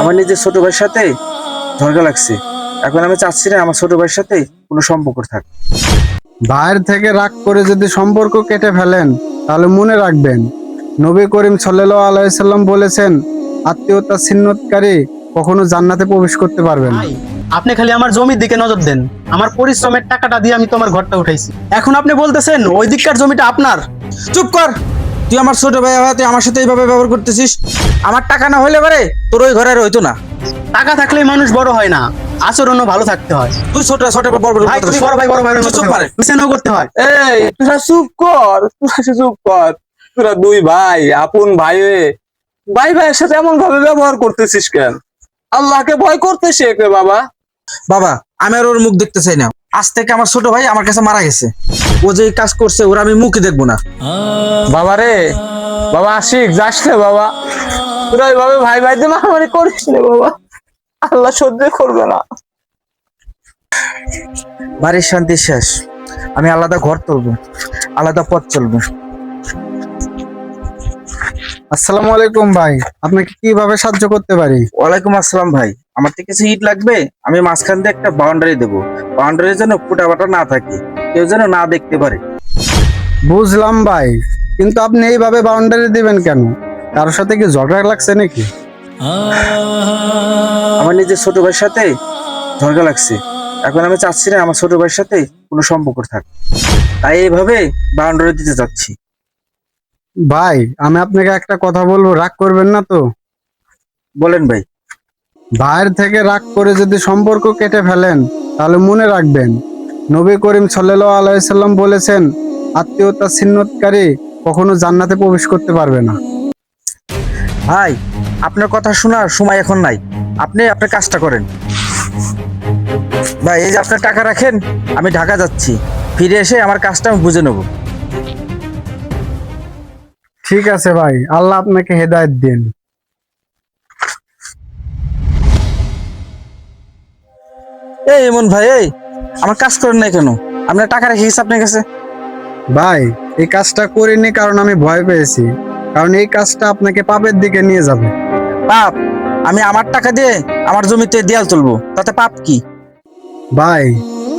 আমার নিজের ছোট ভাইয়ের সাথে ঝগড়া লাগছে। এখন আমি চাচ্ছি না আমার ছোট ভাইয়ের সাথে কোনো সম্পর্ক থাক। ভাইয়ের থেকে রাগ করে যদি সম্পর্ক কেটে ফেলেন তাহলে মনে রাখবেন নবী করিম সাল্লাল্লাহু আলাইহি সাল্লাম বলেছেন আত্মীয়তা ছিন্নতকারী কখনো জান্নাতে প্রবেশ করতে পারবে না। আপনি খালি আমার জমির দিকে নজর দেন। আমার পরিশ্রমের টাকাটা দিয়ে আমি তোমার ঘরটা উঠাইছি। এখন আপনি বলতেছেন ওই দিককার জমিটা আপনার। চুপ কর! তুই আমার ছোট ভাই হওয়া তুই আমার সাথে এইভাবে ব্যবহার করতেছিস? আমার টাকা না হইলে পারে তোর ওই ঘরে আর হইতো না। টাকা থাকলেই মানুষ বড় হয় না আচরণও ভালো থাকতে হয়। তুই ছোট ছোট বড় বড় ভাই। বড় ভাই বড় ভাই চুপ করে। মিশানো করতে হয়। এই তোরা চুপ কর তোরা চুপ কর। তোরা দুই ভাই আপন ভাই হয়ে ভাই ভাইয়ের সাথে এমন ভাবে ব্যবহার করতেছিস কেন? আল্লাহকে ভয় করতে শেখ রে বাবা। বাবা আমি আর ওর মুখ দেখতে চাই না। আজ থেকে আমার ছোট ভাই আমার কাছে মারা গেছে। ও যে এই কাজ করছে ওরা আমি মুখে দেখব না। বাবা রে বাবা আশিক যাস রে বাবা। তোরা এইভাবে ভাই ভাইদের মারামারি করিস না বাবা। আল্লাহ সহ্য করবে না। বাড়ির শান্তি শেষ। আমি আলাদা ঘর তুলবো আলাদা পথ চলবো। আসসালামু আলাইকুম ভাই আপনাকে কীভাবে সাহায্য করতে পারি? ওয়ালাইকুম আসসালাম ভাই। আমার তো কিছু ইট লাগবে আমি মাঝখান দিয়ে একটা বাউন্ডারি দেবো। বাউন্ডারির যেন ফুটাফাটা না থাকে কেউ যেন না দেখতে পারে। বুঝলাম ভাই কিন্তু আপনি এইভাবে বাউন্ডারি দিবেন কেন? কারোর সাথে কি ঝগড়া লাগছে নাকি? আমার নিজের ছোট ভাইয়ের সাথে ঝগড়া লাগছে। এখন আমি চাচ্ছি না আমার ছোট ভাইয়ের সাথে কোনো সম্পর্ক থাক। তাই এইভাবে বাউন্ডারি দিতে চাচ্ছি ভাই আমি আপনাকে একটা কথা বলব রাগ করবেন না তো? বলেন ভাই। ভাইয়ের থেকে রাগ করে যদি সম্পর্ক কেটে ফেলেন তাহলে মনে রাখবেন নবী করিম সাল্লাল্লাহু আলাইহি সাল্লাম বলেছেন আত্মীয়তা ছিন্নতকারী কখনো জান্নাতে প্রবেশ করতে পারবে না। ভাই আপনার কথা শোনার সময় এখন নাই। আপনি আপনার কাজটা করেন। ভাই এই যে আপনার টাকা রাখেন আমি ঢাকা যাচ্ছি। ফিরে এসে আমার কাজটা আমি বুঝে নেব। ঠিক আছে ভাই আল্লাহ আপনাকে হেদায়েত দিন। এই এমন ভাই এই আমার কাজ করেন নাই কেন? আপনার টাকা রেখে গেছে আপনার কাছে? ভাই এই কাজটা করিনি কারণ আমি ভয় পেয়েছি। কারণ এই কাজটা আপনাকে পাপের দিকে নিয়ে যাবে। পাপ? আমি আমার টাকা দিয়ে আমার জমিতে দেয়াল তুলবো তাতে পাপ কি? ভাই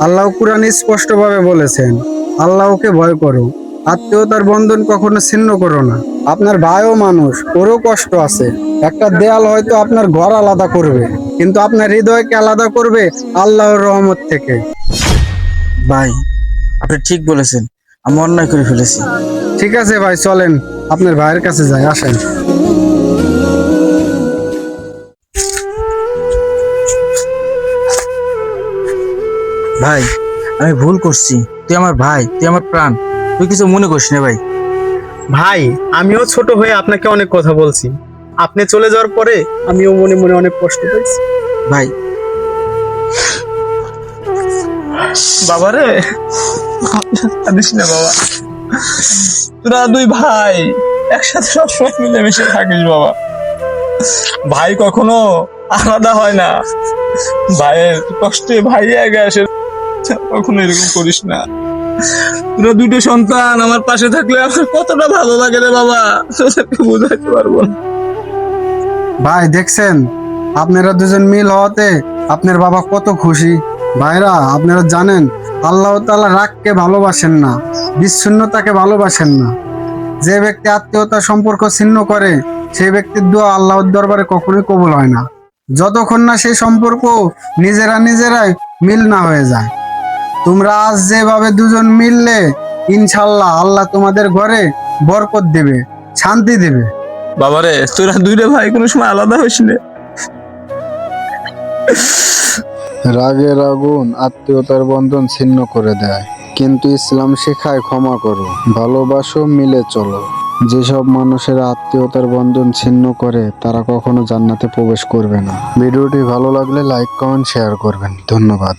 আল্লাহ কুরআন স্পষ্টভাবে বলেছেন আল্লাহকে ভয় করো আত্মীয়তার বন্ধন কখনো ছিন্ন করো না। আপনার ভাইও মানুষ ওরও কষ্ট আছে। একটা দেয়াল হয়তো আপনার ঘর আলাদা করবে কিন্তু আপনার হৃদয়কে আলাদা করবে আল্লাহর রহমত থেকে। ভাই আপনি ঠিক বলেছেন আমি অন্যায় করে ফেলেছি। ঠিক আছে ভাই চলেন আপনার ভাইয়ের কাছে যাই আসেন। ভাই আমি ভুল করছি তুই আমার ভাই তুই আমার প্রাণ তুই কিছু মনে করিস না ভাই। ভাই আমিও ছোট হয়ে আপনাকে অনেক কথা বলছি। আপনি চলে যাওয়ার পরে আমিও মনে মনে অনেক কষ্ট পেয়েছি ভাই। বাবা রে। কাঁদিস না বাবা। তোরা দুই ভাই একসাথে সবসময় মিলেমিশে থাকিস বাবা। ভাই কখনো আলাদা হয় না। ভাইয়ের কষ্টে ভাই আগে আসে কখনো এরকম করিস না। তোরা দুটো সন্তান, আমার পাশে থাকলে আমার কতটা ভালো লাগে রে বাবা? বোঝাইতে পারব ভাই, দেখছেন? আপনারা দুজন মিল হওয়াতে আপনার বাবা কত খুশি। ভাইরা, আপনারা জানেন, আল্লাহ তাআলা রাগকে ভালোবাসেন না, বিচ্ছিন্নতাকে ভালোবাসেন না। যে ব্যক্তি আত্মীয়তা সম্পর্ক ছিন্ন করে, সেই ব্যক্তির দোয়া আল্লাহর দরবারে কখনোই কবুল হয় না। যতক্ষণ না সেই সম্পর্ক নিজেরা নিজেরাই মিল না হয়ে যায়। তোমরা আজ যেভাবে দুজন মিললে ইনশাল্লাহ আল্লাহ তোমাদের ঘরে বরকত দেবে শান্তি দেবে। বাবারে তোরা দুইটা ভাই কোনো সময় আলাদা হইস না। রাগের আগুন আত্মীয়তার বন্ধন ছিন্ন করে দেয়। কিন্তু ইসলাম শেখায় ক্ষমা করো ভালোবাসো মিলে চলো। যেসব মানুষের আত্মীয়তার বন্ধন ছিন্ন করে তারা কখনো জান্নাতে প্রবেশ করবে না। ভিডিওটি ভালো লাগলে লাইক কমেন্ট শেয়ার করবেন। ধন্যবাদ।